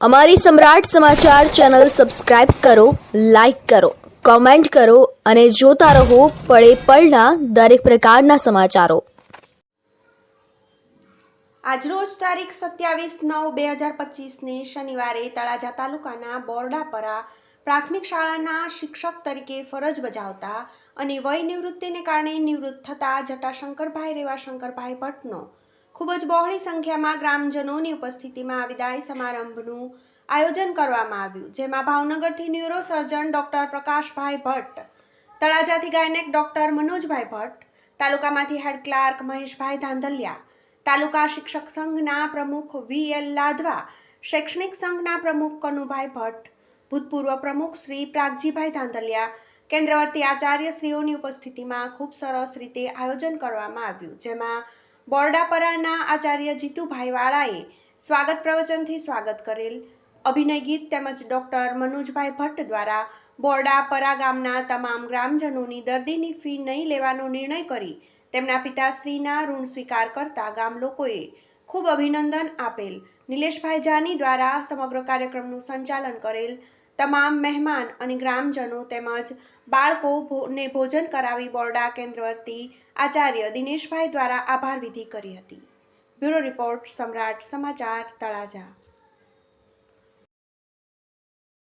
અમારી Samrat Samachar channel subscribe કરો, like કરો, કોમેન્ટ કરો અને જોતા રહો પળે પળના દરેક પ્રકારના સમાચારો. આજરોજ તારીખ સત્યાવીસ નવ બે હજાર પચીસને શનિવારે તળાજા તાલુકાના બોરડાપરા પ્રાથમિક શાળાના શિક્ષક તરીકે ફરજ બજાવતા અને વય નિવૃત્તિને કારણે નિવૃત્ત થતા જટાશંકરભાઈ રેવાશંકરભાઈ ભટ્ટનો ખૂબ જ બહોળી સંખ્યામાં ગ્રામજનોની ઉપસ્થિતિમાં આ વિદાય સમારંભનું આયોજન કરવામાં આવ્યું, જેમાં ભાવનગરથી neuro surgeon doctor Prakashbhai Bhatt, તળાજાથી ગાયનેક ડૉક્ટર મનોજભાઈ ભટ્ટ, તાલુકામાંથી હેડ ક્લાર્ક મહેશભાઈ ધાંધલિયા, તાલુકા શિક્ષક સંઘના પ્રમુખ વી એલ લાધવા, શૈક્ષણિક સંઘના પ્રમુખ કનુભાઈ ભટ્ટ, ભૂતપૂર્વ પ્રમુખ શ્રી પ્રાગજીભાઈ ધાંધલિયા, કેન્દ્રવર્તી આચાર્યશ્રીઓની ઉપસ્થિતિમાં ખૂબ સરસ રીતે આયોજન કરવામાં આવ્યું, જેમાં બોરડાપરાના આચાર્ય જીતુભાઈ વાળાએ સ્વાગત પ્રવચનથી સ્વાગત કરેલ અભિનય ગીત તેમજ ડૉક્ટર મનોજભાઈ ભટ્ટ દ્વારા બોરડાપરા ગામના તમામ ગ્રામજનોની દર્દીની ફી નહીં લેવાનો નિર્ણય કરી તેમના પિતાશ્રીના ઋણ સ્વીકાર કરતા ગામ લોકોએ ખૂબ અભિનંદન આપેલ. નિલેશભાઈ જાની દ્વારા સમગ્ર કાર્યક્રમનું સંચાલન કરેલ તમામ મહેમાન અને ગ્રામજનો તેમજ બાળકો ભો- ને ભોજન કરાવી બોરડા કેન્દ્રવર્તી આચાર્ય દિનેશભાઈ દ્વારા આભાર વિધિ કરી હતી. બ્યુરો રિપોર્ટ સમ્રાટ સમાચાર તળાજા.